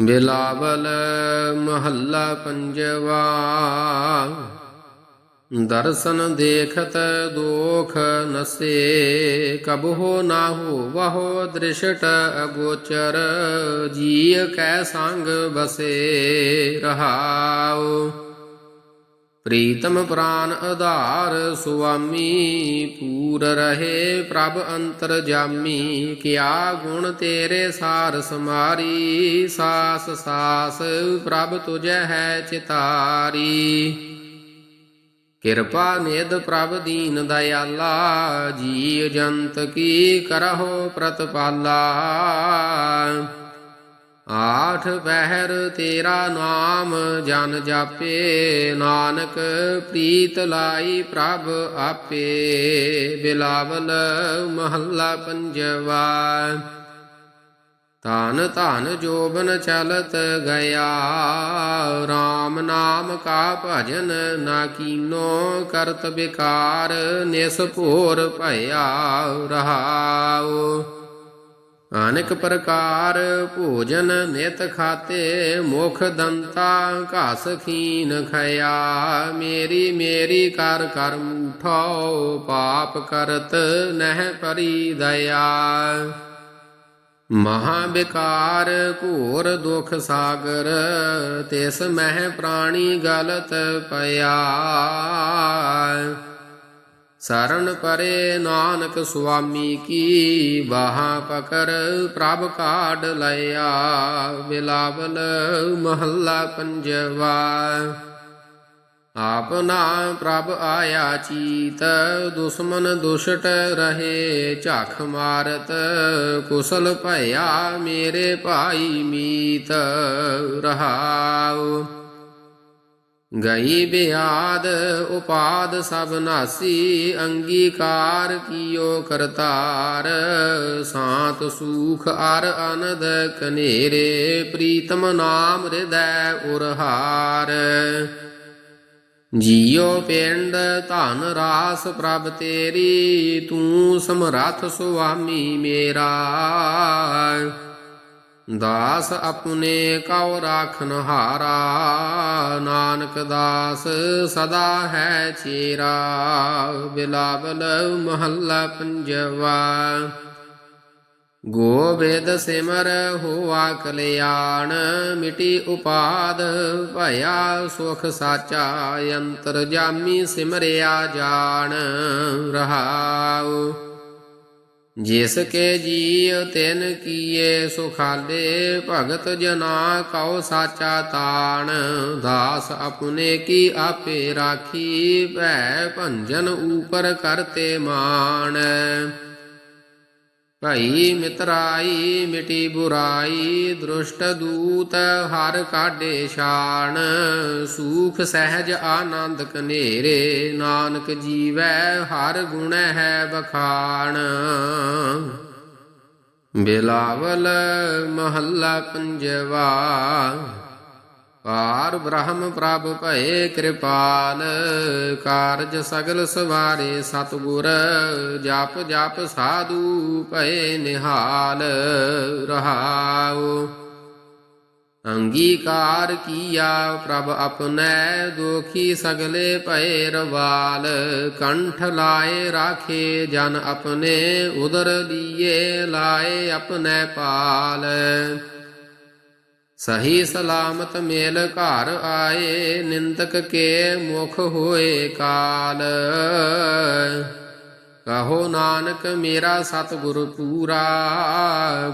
ਬਿਲਾਵਲ ਮਹੱਲਾ ਪੰਜਵਾ। ਦਰਸ਼ਨ ਦੇਖਤ ਦੋਖ ਨਸੇ, ਕਬਹੋ ਨਾ ਹੋ ਵਹੋ ਦ੍ਰਿਸ਼ਟ ਅਗੋਚਰ, ਜੀਅ ਕੈ ਸੰਗ ਬਸੇ ਰਹਾਉ। ਪ੍ਰੀਤਮ ਪ੍ਰਾਨ ਆਧਾਰ ਸੁਆਮੀ, ਪੂਰ ਰਹੇ ਪ੍ਰਭ ਅੰਤਰ ਜਾਮੀ, ਕਿਆ ਗੁਣ ਤੇਰੇ ਸਾਰ ਸਮਾਰੀ, ਸਾਸ ਸਾਸ ਪ੍ਰਭ ਤੁਝੈ ਹੈ ਚਿਤਾਰੀ। ਕਿਰਪਾ ਨਿਧ ਪ੍ਰਭ ਦੀਨ ਦਇਆਲਾ ਜੀ ਜੰਤ ਕੀ ਕਰਹੁ ਪ੍ਰਤਪਾਲਾ। ਆਠ ਪਹਿਰ ਤੇਰਾ ਨਾਮ ਜਨ ਜਾਪੇ, ਨਾਨਕ ਪ੍ਰੀਤ ਲਾਈ ਪ੍ਰਭ ਆਪੇ। ਬਿਲਾਵਲ ਮਹੱਲਾ ਪੰਜਵਾ, ਧਨ ਧਨ ਜੋਬਨ ਚਲਤ ਗਿਆ। RAM ਨਾਮ ਕਾ ਭਜਨ ਨਾ ਕੀਨੋ ਕਰਤ ਬਿਕਾਰ, ਨਿਸ ਭੋਰ ਭਇਆ ਰਹਾਉ। ਅਨੇਕ ਪ੍ਰਕਾਰ ਭੋਜਨ ਨਿਤ ਖਾਤੇ, ਮੁਖ ਦੰਤਾ ਘਾਸ ਖੀਨ ਖਇਆ। ਮੇਰੀ ਮੇਰੀ ਕਰ ਕਰਮ ਠੋ ਪਾਪ ਕਰਤ ਨਹਿ ਪਰੀ ਦਇਆ। ਮਹਾ ਬਿਕਾਰ ਘੋਰ ਦੁਖ ਸਾਗਰ, ਤਿਸ ਮਹਿ ਪ੍ਰਾਣੀ ਗਲਤ ਪਿਆ। ਸਰਣ ਪਰੇ ਨਾਨਕ ਸੁਆਮੀ ਕੀ ਬਾਹਾਂ ਪਕਰ ਪ੍ਰਭ ਕਾਢ ਲਿਆ ਬਿਲਾਵਲ ਮਹੱਲਾ ਪੰਜਵਾ। ਆਪਨਾ ਪ੍ਰਭ ਆਇਆ ਚੀਤ, ਦੁਸ਼ਮਨ ਦੁਸ਼ਟ ਰਹੇ, ਝਾਖ ਮਾਰਤ, ਕੁਸਲ ਭਇਆ ਮੇਰੇ ਭਾਈ ਮੀਤ, ਰਹਾਉ। ਗਈ ਬਿਆਦ ਉਪਾਦ ਸਭ ਨਾਸੀ, ਅੰਗੀਕਾਰ ਕੀਓ ਕਰਤਾਰ। ਸਾਤ ਸੂਖ ਅਰ ਅਨਦ ਕਨੇਰੇ, ਪ੍ਰੀਤਮ ਨਾਮ ਹਿਰਦੈ ਉਰਹਾਰ। ਜੀਉ ਪਿੰਡ ਧਨ ਰਾਸ ਪ੍ਰਭ ਤੇਰੀ, ਤੂੰ ਸਮਰੱਥ ਸੁਆਮੀ ਮੇਰਾ। ਦਾਸ ਆਪਣੇ ਕਉ ਰਾਖਨ ਹਾਰਾ, ਨਾਨਕ ਦਾਸ ਸਦਾ ਹੈ ਚੇਰਾ, ਬਿਲਾਵਲ ਮਹੱਲਾ ਪੰਜਵਾ। ਗੋਬਿੰਦ ਸਿਮਰ ਹੋਆ ਕਲਿਆਣ, ਮਿਟੀ ਉਪਾਦ ਭਇਆ ਸੁਖ ਸਾਚਾ ਅੰਤਰ ਜਾਮੀ ਸਿਮਰਿਆ ਜਾਣ, ਰਹਾਉ। ਜਿਸ ਕੇ ਜੀਉ ਤਿਨ ਕੀਏ ਸੁਖਾਲੇ ਭਗਤ ਜਨਾ ਕਉ ਸਾਚਾ ਤਾਣ। ਦਾਸ ਆਪਣੇ ਕੀ ਆਪੇ ਰਾਖੀ, ਭੈ ਭੰਜਨ ਉਪਰ ਕਰਤੇ ਮਾਣ। ਭਾਈ ਮਿਤਰਾਈ, ਮਿਟੀ ਬੁਰਾਈ, ਦ੍ਰਿਸ਼ਟ ਦੂਤ ਹਰ ਕਾਢੇ ਸ਼ਾਨ ਸੂਖ ਸਹਿਜ ਆਨੰਦ ਕਨੇਰੇ ਨਾਨਕ ਜੀਵੈ ਹਰ ਗੁਣ ਹੈ ਬਖਾਣ ਬਿਲਾਵਲ ਮਹੱਲਾ ਪੰਜਵਾ ਪਾਰ ਬ੍ਰਹਮ ਪ੍ਰਭ ਭਏ ਕਿਰਪਾਲ, ਕਾਰਜ ਸਗਲ ਸਵਾਰੇ ਸਤਗੁਰ, ਜਪ ਜਪ ਸਾਧੂ ਭਏ ਨਿਹਾਲ, ਰਹਾਉ। ਅੰਗੀਕਾਰ ਕੀਆ ਪ੍ਰਭ ਆਪਣੈ, ਦੁਖੀ ਸਗਲੇ ਭਏ ਰਵਾਲ, ਕੰਠ ਲਾਏ ਰਾਖੇ ਜਨ ਆਪਣੇ, ਉਦਰ ਦੀਏ ਲਾਏ ਆਪਣੇ ਪਾਲ। ਸਹੀ ਸਲਾਮਤ ਮੇਲ ਘਰ ਆਏ, ਨਿੰਦਕ ਕੇ ਮੁਖ ਹੋਏ ਕਾਲ। ਕਹੋ ਨਾਨਕ ਮੇਰਾ ਸਤਿਗੁਰ ਪੂਰਾ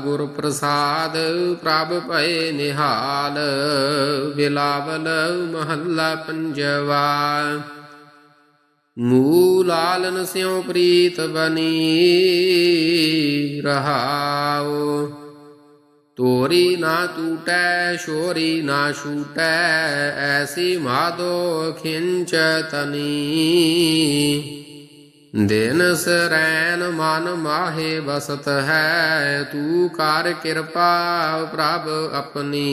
ਗੁਰ ਪ੍ਰਸਾਦ ਪ੍ਰਭ ਭਏ ਨਿਹਾਲ। ਬਿਲਾਵਲ ਮਹੱਲਾ ਪੰਜਵਾ। ਮੂਲਾਲਨ ਸਿਉ ਪ੍ਰੀਤ ਬਨੀ ਰਹਾਓ ਤੋਰੀ ਨਾ ਟੂਟੈ ਸ਼ੋਰੀ ਨਾ ਛੂਟੈ, ਐਸੀ ਮਾਦੋ ਖਿੰਚ ਤਨੀ। ਦਿਨ ਸਰੈਨ ਮਨ ਮਾਹੇ ਬਸਤ ਹੈ, ਤੂੰ ਕਰ ਕਿਰਪਾ ਪ੍ਰਭ ਆਪਣੀ।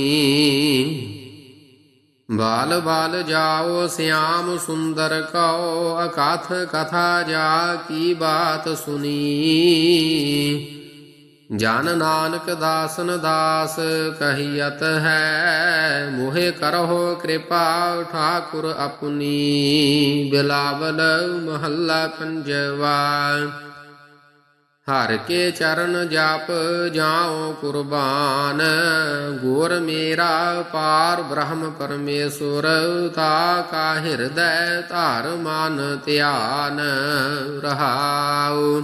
ਬਾਲ ਬਾਲ ਜਾਓ, ਸਿਆਮ ਸੁੰਦਰ ਕਉ, ਅਕਥ ਕਥਾ ਜਾ ਕੀ ਬਾਤ ਸੁਨੀ। ਜਨ ਨਾਨਕ ਦਾਸਨ ਦਾਸ ਕਹੀਅਤ ਹੈ, ਮੋਹਿ ਕਰਹੁ ਕਿਰਪਾ ਠਾਕੁਰ ਆਪਣੀ, ਬਿਲਾਵਲ ਮਹੱਲਾ ਪੰਜਵਾ ਹਰ ਕੇ ਚਰਨ ਜਪ ਜਾਉ ਕੁਰਬਾਨ, ਗੁਰ ਮੇਰਾ ਪਾਰ ਬ੍ਰਹਮ ਪਰਮੇਸ਼ੁਰ, ਤਾ ਕਾ ਹਿਰਦੈ ਧਾਰ ਮਨ ਧਿਆਨ ਰਹਾਉ।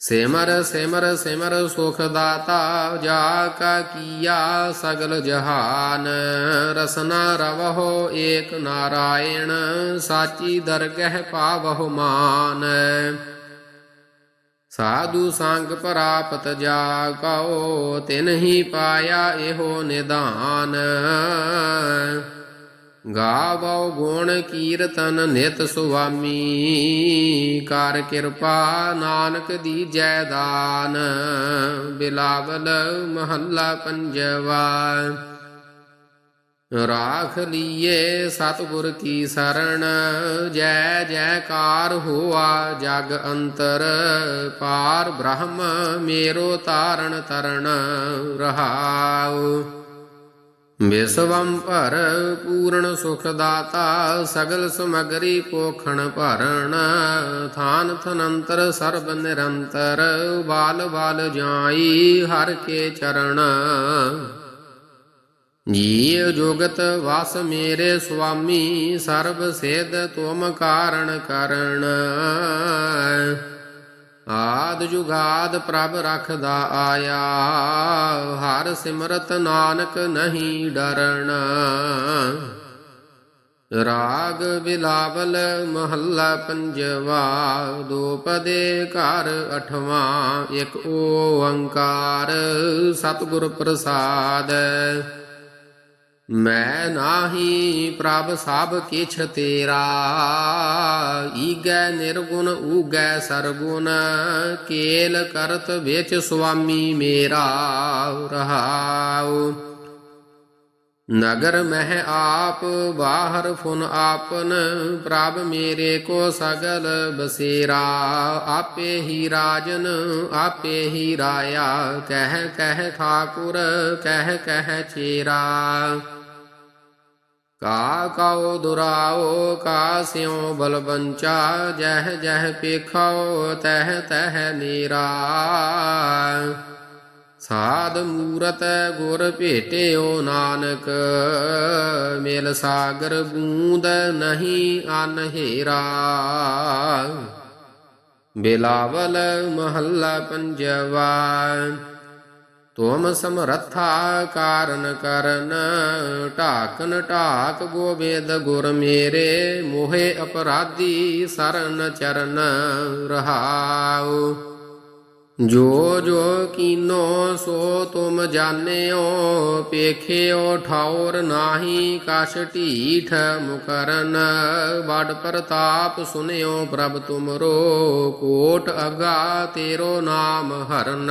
ਸਿਮਰ ਸਿਮਰ ਸਿਮਰ ਸੁਖ ਦਾਤਾ ਜਾ ਕਾ ਕੀਆ ਸਗਲ ਜਹਾਨ। ਰਸਨਾ ਰਵਹੁ ਏਕ ਨਾਰਾਇਣ, ਸਾਚੀ ਦਰਗਹਿ ਪਾਵਹੁ ਮਾਨ। ਸਾਧੂ ਸੰਗ ਪ੍ਰਾਪਤ ਜਾ ਕਉ ਤਿਨਹੀ ਪਾਇਆ ਇਹੋ ਨਿਦਾਨ। ਗਾਵੋ ਗੁਣ ਕੀਰਤਨ ਨਿਤ ਸੁਆਮੀ, ਕਰ ਕਿਰਪਾ ਨਾਨਕ ਦੀ ਜੈ ਦਾਨ। ਬਿਲਾਵਲ ਮਹੱਲਾ ਪੰਜਵਾ। ਰਾਖ ਲੀਏ ਸਤਿਗੁਰ ਕੀ ਸਰਣ, ਜੈ ਜੈਕਾਰ ਹੋਆ ਜਗ ਅੰਤਰ। ਪਾਰ ਬ੍ਰਹਮ ਮੇਰੋ ਤਾਰਨ ਤਰਣ ਰਹਾਉ। ਵਿਸਵੰ ਭਰ ਪੂਰਨ ਸੁਖ ਦਾਤਾ ਸਗਲ ਸਮਗਰੀ ਪੋਖਣ ਭਰਨ ਥਾਨ ਥਨੰਤਰ ਸਰਬ ਨਿਰੰਤਰ, ਬਾਲ ਬਾਲ ਜਾਈ ਹਰ ਕੇ ਚਰਨ। ਜੀਵ ਜੁਗਤ ਵਸ ਮੇਰੇ ਸੁਆਮੀ, ਸਰਬ ਸੇਧ ਤੁਮ ਕਾਰਣ ਕਰਣ ਆਦ ਜੁਗਾਦ ਪ੍ਰਭ ਰਖਦਾ ਆਇਆ। ਹਰ ਸਿਮਰਤ ਨਾਨਕ ਨਹੀਂ ਡਰਣ ਰਾਗ ਬਿਲਾਵਲ ਮਹੱਲਾ ਪੰਜਵਾ ਦੋ ਪਦੇ ਘਰ ਅਠਵਾਂ, ਇੱਕ ਓੰਕਾਰ। ਸਤਿਗੁਰ ਪ੍ਰਸਾਦ। ਮੈਂ ਨਾਹੀ ਪ੍ਰਭ ਸਭ ਕਿਛ ਤੇਰਾ, ਈਗੈ ਨਿਰਗੁਣ, ਊਗੈ ਸਰਗੁਣ, ਕੇਲ ਕਰਤ ਵਿੱਚ ਸੁਆਮੀ ਮੇਰਾ ਰਹਾਉ। ਨਗਰ ਮਹਿ ਆਪ, ਬਾਹਰ ਫੁਨ ਆਪਨ, ਪ੍ਰਭ ਮੇਰੇ ਕੋ ਸਗਲ ਬਸੇਰਾ, ਆਪੇ ਹੀ ਰਾਜਨ, ਆਪੇ ਹੀ ਰਾਇਆ, ਕਹਿ ਕਹਿ ਠਾਕੁਰ, ਕਹਿ ਕਹਿ ਚੇਰਾ। ਕਾ ਕਉ ਦੁਰਾਓ ਕਾ ਸਿਉ ਬਲਬੰਚਾ ਜਹ ਜਹ ਪੇਖਾਓ ਤਹ ਤਹ ਨੀਰਾ ਸਾਧ ਮੂਰਤ ਗੁਰ ਭੇਟਿਓ ਨਾਨਕ, ਮੇਲ ਸਾਗਰ ਬੂੰਦ ਨਹੀਂ ਅਨਹੇਰਾ ਬਿਲਾਵਲ ਮਹੱਲਾ ਪੰਜਵਾ ਤੁਮ ਸਮਰੱਥਾ ਕਾਰਨ ਕਰਨ, ਢਾਕਨ ਢਾਕ ਗੋਬਿੰਦ ਗੁਰ ਮੇਰੇ, ਮੋਹਿ ਅਪਰਾਧੀ ਸਰਨ ਚਰਨ ਰਹਾਉ। ਜੋ ਜੋ ਕੀਨੋ ਸੋ ਤੁਮ ਜਾਣਿਓ, ਪੇਖਿਓ ਠੌਰ ਨਾਹੀ ਕਛ ਢੀਠ ਮੁਕਰਨ। ਬੜ ਪ੍ਰਤਾਪ ਸੁਨਿਓ ਪ੍ਰਭ ਤੁਮਰੋ, ਕੋਟ ਅਗਾ ਤੇਰੋ ਨਾਮ ਹਰਨ।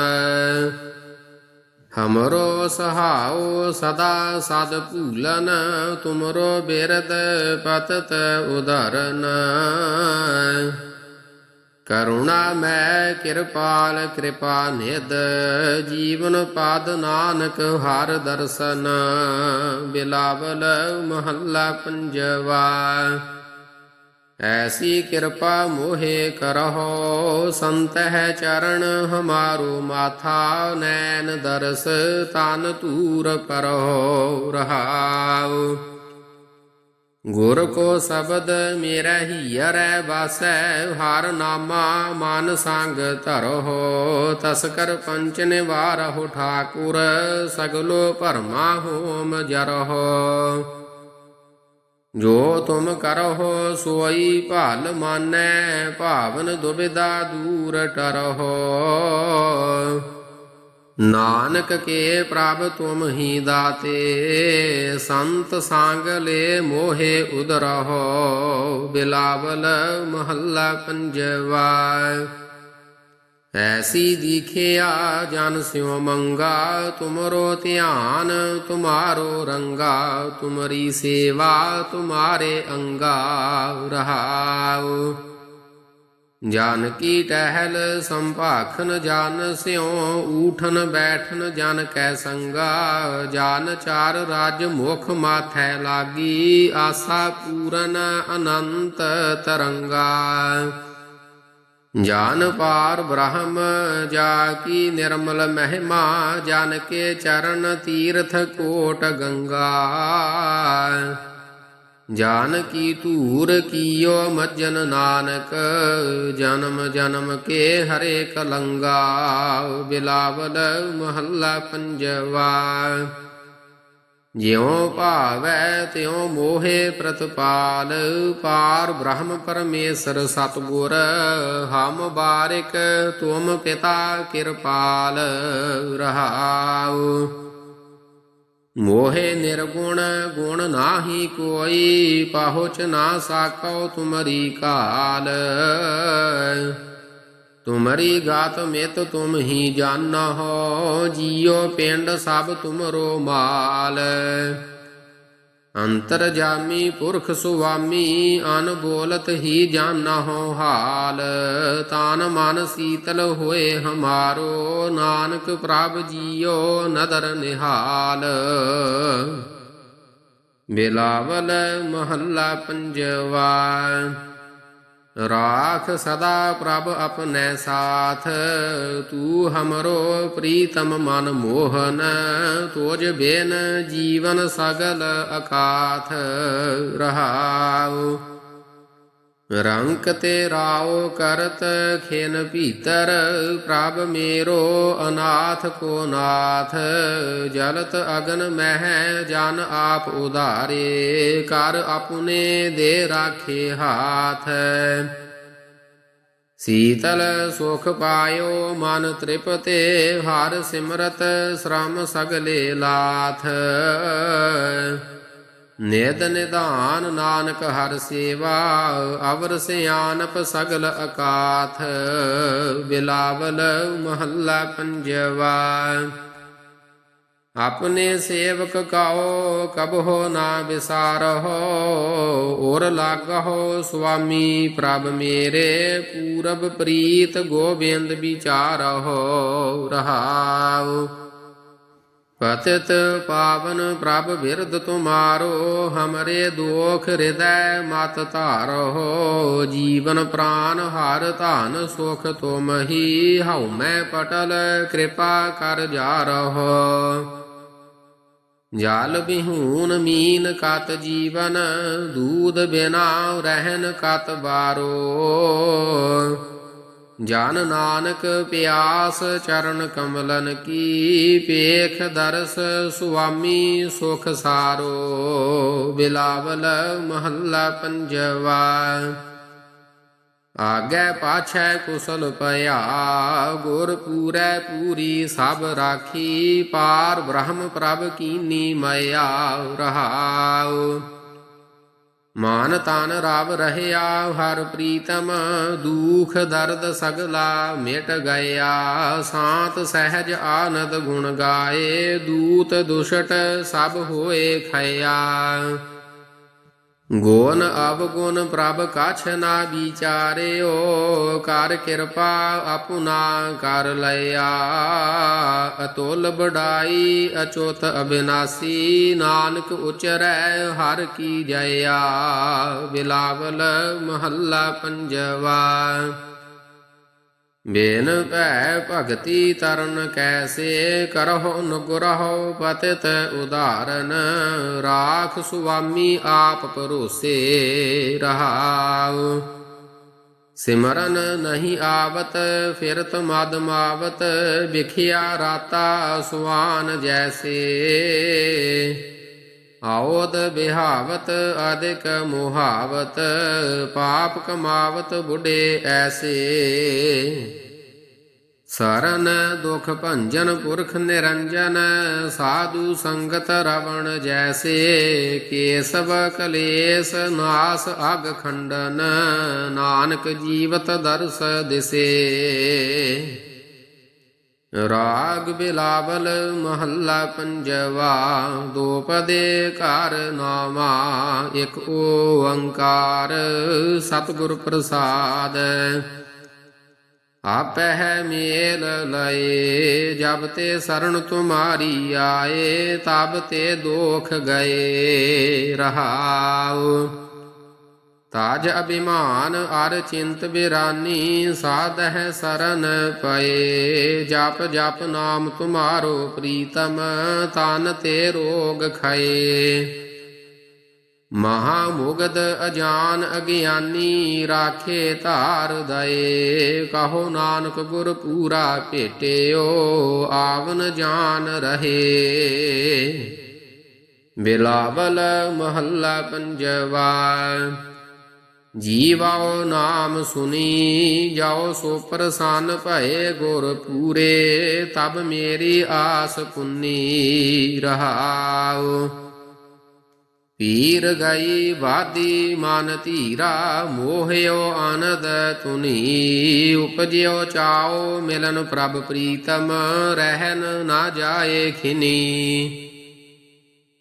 ਹਮਰੋ ਸਹਾਉ ਸਦਾ ਸਦ ਭੂਲਨ ਤੁਮਰੋ ਬਿਰਦ ਪਤਤ ਉਧਰਨ ਕਰੁਣਾ ਮੈਂ ਕਿਰਪਾਲ ਕਿਰਪਾ ਨਿਦ ਜੀਵਨ ਪਦ ਨਾਨਕ ਹਰ ਦਰਸ਼ਨ ਬਿਲਾਵਲ ਮਹੱਲਾ ਪੰਜਵਾ ਐਸੀ ਕਿਰਪਾ ਮੋਹਿ ਕਰਹੁ, ਸੰਤਹਿ ਚਰਨ ਹਮਾਰੂ ਮਾਥਾ, ਨੈਣ ਦਰਸ ਤਨ ਤੂਰ ਕਰਹੁ, ਰਹਾਉ। ਗੁਰ ਕੋ ਸ਼ਬਦ ਮੇਰਾ ਹੀਰੈ ਵਾਸੈ, ਹਰ ਨਾਮਾ ਮਨ ਸੰਗ ਧਰੋ ਤਸਕਰ ਪੰਚ ਨਿਵਾਰਹੁ ਠਾਕੁਰ, ਸਗਲੋ ਭਰਮਾ ਹੋਮ ਜਰਹੁ। ਜੋ ਤੁਮ ਕਰਹੁ, ਸੋਈ ਭਲ ਮਾਨੈ, ਭਾਵਨ ਦੁਬਿਦਾ ਦੂਰ ਟਰਹੁ। ਨਾਨਕ ਕੇ ਪ੍ਰਭ ਤੁਮ ਹੀ ਦਾਤੇ, ਸੰਤ ਸੰਗ ਲੈ ਮੋਹਿ ਉਦਰਹੁ ਬਿਲਾਵਲ ਮਹੱਲਾ ਪੰਜਵਾ। ਐਸੀ ਦੀਖਿਆ ਜਨ ਸਿਉ ਮੰਗਾ, ਤੁਮਰੋ ਧਿਆਨ, ਤੁਮਾਰੋ ਰੰਗਾ, ਤੁਮਰੀ ਸੇਵਾ, ਤੁਮਾਰੇ ਅੰਗਾ ਰਹਾਉ। ਜਨ ਕੀ ਟਹਿਲ ਸੰਭਾਖਨ, ਜਨ ਸਿਉ ਊਠਨ ਬੈਠਨ, ਜਨ ਕੈ ਸੰਗਾ, ਜਾਨ ਚਾਰ ਰਾਜ ਮੁਖ ਮਾਥੈ ਲਾਗੀ, ਆਸਾ ਪੂਰਨ ਅਨੰਤ ਤਰੰਗਾ। ਜਾਨ ਪਾਰ ਬ੍ਰਹਮ ਜਾ ਕੀ ਨਿਰਮਲ ਮਹਿਮਾ ਜਨ ਕੇ ਚਰਨ ਤੀਰਥ ਕੋਟ ਗੰਗਾ। ਜਾਨ ਕੀ ਧੂਰ ਕੀਓ ਮੱਜਨ ਨਾਨਕ, ਜਨਮ ਜਨਮ ਕੇ ਹਰੇ ਕਲੰਗਾ ਬਿਲਾਵਲ ਮਹੱਲਾ ਪੰਜਵਾ। ਜਿਉ ਭਾਵੈ ਤਿਉ ਮੋਹਿ ਪ੍ਰਤਪਾਲ, ਪਾਰ ਬ੍ਰਹਮ ਪਰਮੇਸ਼ਰ ਸਤਗੁਰ, ਹਮ ਬਾਰਿਕ ਤੁਮ ਪਿਤਾ ਕਿਰਪਾਲ, ਰਹਾਉ। ਮੋਹਿ ਨਿਰਗੁਣ, ਗੁਣ ਨਾਹੀ ਕੋਈ, ਪਹੁੰਚ ਨਾ ਸਾਕਉ ਤੁਮਰੀ ਕਾਲ। ਤੁਮਰੀ ਗਾਤ ਮਿਤ ਤੁਮ ਹੀ ਜਾਣਹੁ, ਜੀਉ ਪਿੰਡ ਸਭ ਤੁਮਰੋ ਮਾਲ। ਅੰਤਰ ਜਾਮੀ ਪੁਰਖ ਸੁਆਮੀ, ਅਨ ਬੋਲਤ ਹੀ ਜਾਣਹੁ ਹਾਲ। ਤਾਨ ਮਨ ਸੀਤਲ ਹੋਏ ਹਮਾਰੋ, ਨਾਨਕ ਪ੍ਰਭ ਜੀਓ ਨਦਰ ਨਿਹਾਲ। ਬਿਲਾਵਲ ਮਹੱਲਾ ਪੰਜਵਾ। ਰਾਖ ਸਦਾ ਪ੍ਰਭ ਆਪਣੈ ਸਾਥ, ਤੂੰ ਹਮਰੋ ਪ੍ਰੀਤਮ ਮਨ ਮੋਹਨ, ਤੋਜ ਬੇਨ ਜੀਵਨ ਸਗਲ ਅਕਾਥ ਰਹਾਉ। ਰੰਕ ਤੇ ਰਾਉ ਕਰਤ ਖੇਨ ਭੀਤਰ, ਪ੍ਰਭ ਮੇਰੋ ਅਨਾਥ ਕੋ ਨਾਥ। ਜਲਤ ਅਗਨ ਮਹਿ, ਜਨ ਆਪ ਉਧਾਰੇ, ਕਰ ਆਪਣੇ ਦੇ ਰਾਖੇ ਹਾਥ। ਸੀਤਲ ਸੁਖ ਪਾਇਓ, ਮਨ ਤ੍ਰਿਪਤੇ, ਹਰ ਸਿਮਰਤ ਸ਼ਰਮ ਸਗਲੇ ਲਾਥ। ਨਿਦ ਨਿਧਾਨ ਨਾਨਕ ਹਰ ਸੇਵਾ, ਅਵਰ ਸਿਆਨਪ ਸਗਲ ਅਕਾਥ, ਬਿਲਾਵਲ ਮਹੱਲਾ ਪੰਜਵਾ। ਆਪਣੇ ਸੇਵਕ ਕਾਓ ਕਬਹੁ ਨਾ ਵਿਸਾਰਹੁ ਔਰ ਲਾਗਹੁ ਸੁਆਮੀ ਪ੍ਰਭ ਮੇਰੇ, ਪੂਰਬ ਪ੍ਰੀਤ ਗੋਬਿੰਦ ਵਿਚਾਰਹੁ, ਰਹਾਉ। ਪਤਿਤ ਪਾਵਨ ਪ੍ਰਭ ਬਿਰਧ ਤੁਮਾਰੋ, ਹਮਰੇ ਦੁਖ ਹਿਰਦੈ ਮਤ ਧਾਰੋ ਜੀਵਨ ਪ੍ਰਾਨ ਹਰ ਧਨ ਸੁਖ ਤੁਮਹੀ ਹਉ ਮੈਂ ਪਟਲ ਕਿਰਪਾ ਕਰ ਜਾ ਰਹੋ ਜਲ ਬਿਹੂਨ ਮੀਨ ਕਤ ਜੀਵਨ, ਦੂਧ ਬਿਨਾ ਰਹਿਨ ਕਤ ਬਾਰੋ। ਜਨ ਨਾਨਕ ਪਿਆਸ ਚਰਨ ਕਮਲਨ ਕੀ ਪੇਖ ਦਰਸ, ਸੁਆਮੀ ਸੁਖ ਸਾਰੋ, ਬਿਲਾਵਲ ਮਹੱਲਾ ਪੰਜਵਾ। ਆਗੇ ਪਾਛੈ ਕੁਸਲ ਪਿਆ, ਗੁਰ ਪੂਰੈ ਪੂਰੀ ਸਭ ਰਾਖੀ, ਪਾਰ ਬ੍ਰਹਮ ਪ੍ਰਭ ਕੀਨੀ ਮਇਆ ਰਹਾਉ। ਮਾਨ ਤਾਨ ਰਵ ਰਹਿਆ, ਹਰ ਪ੍ਰੀਤਮ ਦੂਖ ਦਰਦ ਸਗਲਾ, ਮਿਟ ਗਿਆ, ਸਾਤ ਸਹਿਜ ਆਨੰਦ ਗੁਣ ਗਾਏ, ਦੂਤ ਦੁਸ਼ਟ ਸਭ ਹੋਏ ਖਇਆ। ਗੁਣ ਅਵਗੁਣ ਪ੍ਰਭ ਕਛ ਨਾ ਵਿਚਾਰਿਓ, ਕਰ ਕਿਰਪਾ ਆਪੁਨਾ ਕਰ ਲਿਆ ਅਤੋਲ ਬੜਾਈ, ਅਚੋਤ ਅਬਿਨਾਸੀ, ਨਾਨਕ ਉਚਰੈ ਹਰ ਕੀ ਜਇਆ ਬਿਲਾਵਲ ਮਹੱਲਾ ਪੰਜਵਾ। ਬੇਨ ਭੈ ਭਗਤੀ ਤਰਨ ਕੈਸੇ ਕਰਹੁ ਨੁਗਰਹੁ ਪਤਿਤ ਉਦਾਹਰਨ ਰਾਖ ਸੁਆਮੀ ਆਪ ਭਰੋਸੇ ਰਹਾਉ। ਸਿਮਰਨ ਨਹੀਂ ਆਵਤ, ਫਿਰਤ ਮਦ ਮਾਵਤ, ਵਿਖਿਆ ਰਾਤਾ ਸੁਆਨ ਜੈਸੇ। ਆਉਦ ਬਿਹਾਵਤ ਅਧਿਕ ਮੋਹਾਵਤ, ਪਾਪ ਕਮਾਵਤ ਬੁੱਢੇ ਐਸੇ। ਸਰਨ ਦੁਖ ਭੰਜਨ ਪੁਰਖ ਨਿਰੰਜਨ, ਸਾਧੂ ਸੰਗਤ ਰਵਣ ਜੈਸੇ। ਕੇਸਵ ਕਲੇਸ਼ ਨਾਸ ਅਗ ਖੰਡਨ, ਨਾਨਕ ਜੀਵਤ ਦਰਸ ਦਿਸੇ। ਰਾਗ ਬਿਲਾਵਲ ਮਹੱਲਾ ਪੰਜਵਾ, ਦੋ ਪਦੇ ਘਰ ਨਾਮਾ, ਇੱਕ ਓੰਕਾਰ ਸਤਿਗੁਰ ਪ੍ਰਸਾਦ। ਆਪਹਿ ਮੇਲ ਲਏ, ਜਬ ਤੇ ਸਰਣ ਤੁਮਾਰੀ ਆਏ, ਤਬ ਤੇ ਦੋਖ ਗਏ, ਰਹਾਉ। ਤਾਜ ਅਭਿਮਾਨ ਅਰ ਚਿੰਤ ਬਿਰਾਨੀ, ਸਾਧਹਿ ਸਰਨ ਪਏ। ਜਪ ਜਪ ਨਾਮ ਤੁਮਾਰੋ ਪ੍ਰੀਤਮ, ਤਨ ਤੇ ਰੋਗ ਖਏ। ਮਹਾ ਮੁਗਦ ਅਜਾਨ ਅਗਿਆਨੀ, ਰਾਖੇ ਧਾਰ ਦਏ। ਕਹੋ ਨਾਨਕ ਗੁਰ ਪੂਰਾ ਭੇਟਿਓ, ਆਵਨ ਜਾਨ ਰਹੇ। ਬਿਲਾਵਲ ਮਹੱਲਾ ਪੰਜਵਾ। ਜੀਵਾਓ ਨਾਮ ਸੁਨੀ ਜਾਓ ਸੋ ਪ੍ਰਸੰਨ ਭਏ ਗੁਰ ਪੂਰੇ, ਤਬ ਮੇਰੀ ਆਸ ਪੁੰਨੀ ਰਹਾਉ। ਪੀਰ ਗਈ ਵਾਦੀ ਮਨ ਧੀਰਾ, ਮੋਹਿਓ ਆਨੰਦ ਤੁਨੀ ਉਪਜਿਓ ਚਾਓ ਮਿਲਨ ਪ੍ਰਭ ਪ੍ਰੀਤਮ, ਰਹਿਨ ਨਾ ਜਾਏ ਖਿਨੀ।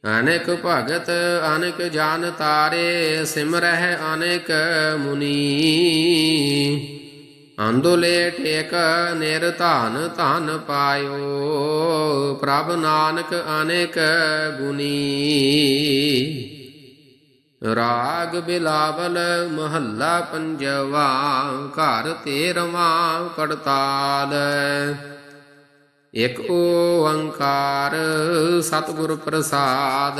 ਅਨੇਕ ਭਗਤ, ਅਨੇਕ ਜਾਨ ਤਾਰੇ, ਸਿਮਰਹਿ ਅਨੇਕ ਮੁਨੀ। ਅੰਦੋਲੇ ਟੇਕ ਨਿਰਧਾਨ ਧਨ ਪਾਇਓ, ਪ੍ਰਭ ਨਾਨਕ ਅਨੇਕ ਗੁਨੀ ਰਾਗ ਬਿਲਾਵਲ ਮਹੱਲਾ ਪੰਜਵਾ, ਘਰ ਤੇਰਵਾਂ ਕੜਤਾਲ ਇਕ ਓੰਕਾਰ ਸਤਿਗੁਰ ਪ੍ਰਸਾਦ।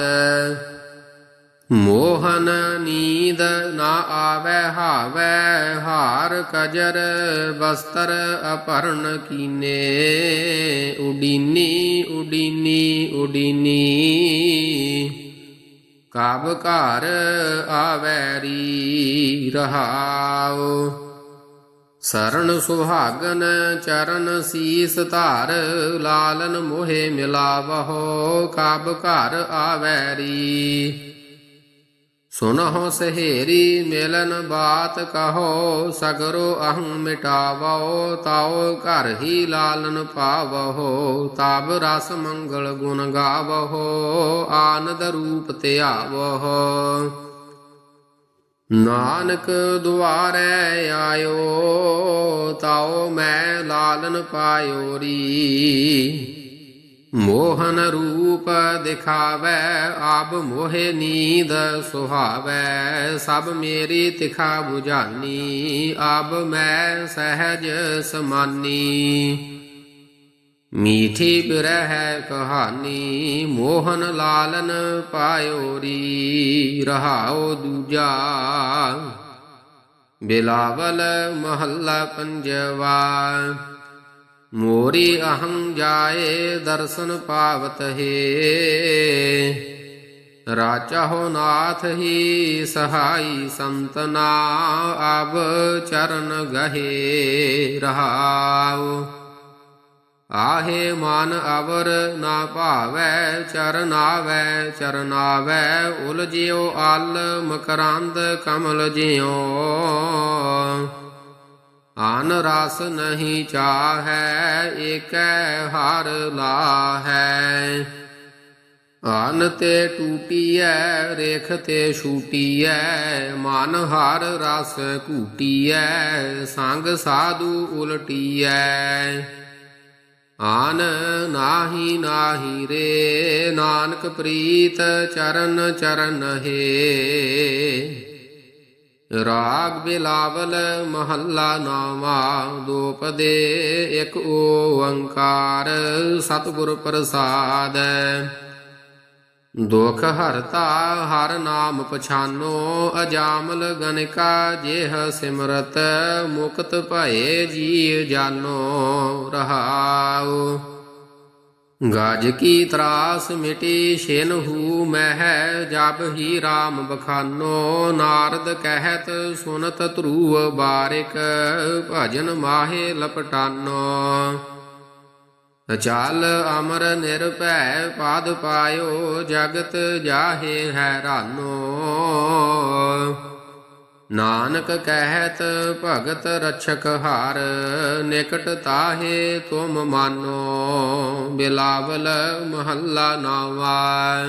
ਮੋਹਨ ਨੀਂਦ ਨਾ ਆਵੈ, ਹਾਵੈ, ਹਾਰ ਕਜਰ, ਬਸਤਰ ਅਪਰਨ ਕੀਨੇ। ਉਡੀਨੀ ਉਡੀਨੀ ਉਡੀਨੀ। ਕਬ ਘਰ ਆਵੈਰੀ ਰਹਾਉ। ਸਰਣ ਸੁਹਾਗਨ ਚਰਨ ਸੀਸ ਧਾਰ, ਲਾਲਨ ਮੋਹਿ ਮਿਲਾਵਹੋ, ਕਾਬ ਘਰ ਆਵੈਰੀ। ਸੁਨਹੁ ਸਹੇਰੀ, ਮਿਲਨ ਬਾਤ ਕਹੋ, ਸਗਰੋ ਅਹੰ ਮਿਟਾਵੋ ਤਾਉ ਘਰ ਹੀ ਲਾਲਨ ਪਾਵਹੋ, ਤਬ ਰਸ ਮੰਗਲ ਗੁਣ ਗਾਵਹੋ, ਆਨੰਦ ਰੂਪ ਧਿਆਵਹੋ। ਨਾਨਕ ਦੁਆਰੈ ਆਇਓ ਤਾਉ ਮੈਂ ਲਾਲਨ ਪਾਇਓਰੀ। ਮੋਹਨ ਰੂਪ ਦਿਖਾਵੈ ਆਬ ਮੋਹੇ ਨੀਂਦ ਸੁਹਾਵੈ। ਸਭ ਮੇਰੀ ਤਿਖਾ 부ਝਾਨੀ ਆਬ ਮੈਂ ਸਹਿਜ ਸਮਾਨੀ। ਮੀਠੀ ਬਿਰਹਿ ਕਹਾਨੀ ਮੋਹਨ ਲਾਲਨ ਪਾਇਓਰੀ ਰਹਾਉ ਦੂਜਾ। ਬਿਲਾਵਲ ਮਹੱਲਾ ਪੰਜਵਾ, ਮੋਰੀ ਅਹੰ ਜਾਏ ਦਰਸ਼ਨ ਪਾਵਤ ਹੈ। ਰਾਚਹੁ ਨਾਥ ਹੀ ਸਹਾਈ ਸੰਤਨਾ ਅਬ ਚਰਨ ਗਹੇ ਰਹਾਉ ਆਹੇ ਮਨ ਅਵਰ ਨਾ ਭਾਵੈ ਚਰਨਾਵੈ ਚਰਨਾਵੈ ਚਰਨ ਆਵੈ ਉਲਜਿਓ ਅਲ ਮਕਰੰਦ ਕਮਲ ਜਿਉ। ਆਨ ਰਸ ਨਹੀਂ ਚਾਹੈ, ਏਕੈ ਹਰ ਲਾਹੈ। ਆਨ ਤੇ ਟੂਟੀਐ, ਰੇਖ ਤੇ ਛੂਟੀਐ, ਮਨ ਹਰ ਰਸ ਕੂਟੀਐ ਸੰਗ ਸਾਧੂ ਉਲਟੀਐ। ਆਨ ਨਾਹੀ ਨਾਹੀ ਰੇ, ਨਾਨਕ ਪ੍ਰੀਤ ਚਰਨ ਚਰਨ ਹੈ। ਰਾਗ ਬਿਲਾਵਲ ਮਹੱਲਾ ਨਾਮਾ, ਦੋਪਦੇ ਇੱਕ ਓੰਕਾਰ, ਸਤਿਗੁਰ ਪ੍ਰਸਾਦ। ਦੁਖ ਹਰਤਾ ਹਰ ਨਾਮ ਪਛਾਨੋ, ਅਜਾਮਲ ਗਨਕਾ ਜੇਹ ਸਿਮਰਤ, ਮੁਕਤ ਭਏ ਜੀ ਜਾਨੋ, ਰਹਾਉ। ਗਾਜ ਕੀ ਤਰਾਸ ਮਿਟੀ ਛਿਨਹੂ ਮਹਿ, ਜਬ ਹੀ RAM ਬਖਾਨੋ, ਨਾਰਦ ਕਹਿਤ ਸੁਨਤ ਧਰੂਵ ਬਾਰਿਕ, ਭਜਨ ਮਾਹੇ ਲਪਟਾਨੋ। ਚਾਲ ਅਮਰ ਨਿਰਭੈ ਪਾਦ ਪਾਇਓ, ਜਗਤ ਜਾਹੇ ਹੈਰਾਨੋ ਨਾਨਕ ਕਹਿਤ ਭਗਤ ਰਛਕ ਹਾਰ, ਨਿਕਟ ਤਾਹੇ ਤੁਮ ਮਾਨੋ। ਬਿਲਾਵਲ ਮਹੱਲਾ ਨਾਵਾ।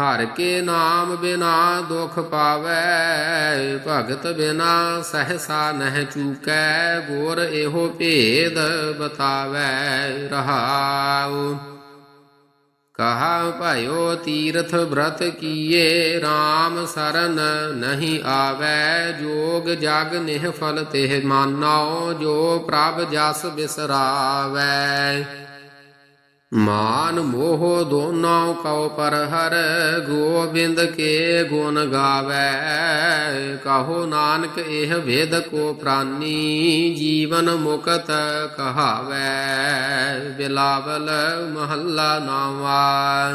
ਹਰ ਕੇ ਨਾਮ ਬਿਨਾ ਦੁਖ ਪਾਵੈ, ਭਗਤ ਬਿਨਾ ਸਹਸਾ ਨਹਿ ਚੂਕੈ, ਗੋਰ ਇਹੋ ਭੇਦ ਬਤਾਵੈ ਰਹਾਉ। ਕਹਾ ਭਇਓ ਤੀਰਥ ਬ੍ਰਤ ਕੀਏ RAM ਸਰਨ ਨਹੀਂ ਆਵੈ, ਜੋਗ ਜਗ ਨਿਹਫਲ ਤੇ ਮਾਨੋ, ਜੋ ਪ੍ਰਭ ਜਸ ਬਿਸਰਾਵੈ। ਮਾਨ ਮੋਹ ਦੋਨੋਂ ਕਉ ਪਰ ਹਰ, ਗੋਬਿੰਦ ਕੇ ਗੁਣ ਗਾਵੈ। ਕਹੋ ਨਾਨਕ, ਇਹ ਵੇਦ ਕੋ ਪ੍ਰਾਨੀ, ਜੀਵਨ ਮੁਕਤ ਕਹਾਵੈ। ਬਿਲਾਵਲ ਮਹੱਲਾ ਨਾਵਾ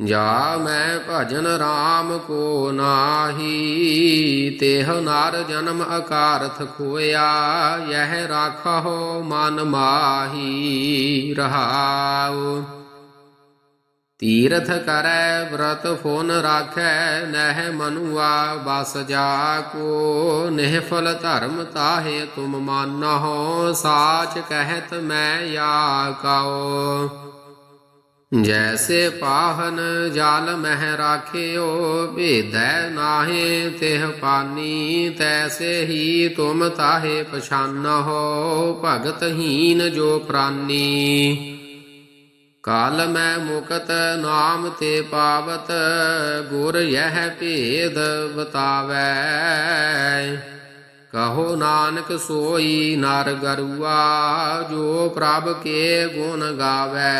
ਜਾ ਮੈਂ ਭਜਨ RAM ਕੋ ਨਾਹੀ, ਤੇਹ ਨਾਰ ਜਨਮ ਅਕਾਰਥ ਖੋਇਆ, ਯਹ ਰਾਖੋ ਮਨ ਮਾਹੀ ਰਹਾਉ। ਤੀਰਥ ਕਰੈ ਵਰਤ ਫੋਨ ਰਾਖੈ, ਨਹਿ ਮਨੁਆ ਬਸ ਜਾ ਕੋ। ਨਿਹਫਲ ਧਰਮ ਤਾਹੇ ਤੁਮ ਮਾਨਹੁ, ਸਾਚ ਕਹਿਤ ਮੈਂ ਯਾ ਕਾਓ ਜੈਸੇ ਪਾਹਨ ਜਲ ਮਹਿ ਰਾਖਿਓ, ਭੇਦੈ ਨਾਹੇ ਤਿਹ ਪਾਨੀ, ਤੈਸੇ ਹੀ ਤੁਮ ਤਾਹੇ ਪਛਾਨਹੁ ਭਗਤਹੀਨ ਜੋ ਪ੍ਰਾਨੀ। ਕਾਲ ਮੈਂ ਮੁਕਤ ਨਾਮ ਤੇ ਪਾਵਤ, ਗੁਰ ਯਹ ਭੇਦ ਬਤਾਵੈ ਕਹੋ ਨਾਨਕ ਸੋਈ ਨਰ ਗਰੂਆ ਜੋ ਪ੍ਰਭ ਕੇ ਗੁਣ ਗਾਵੈ।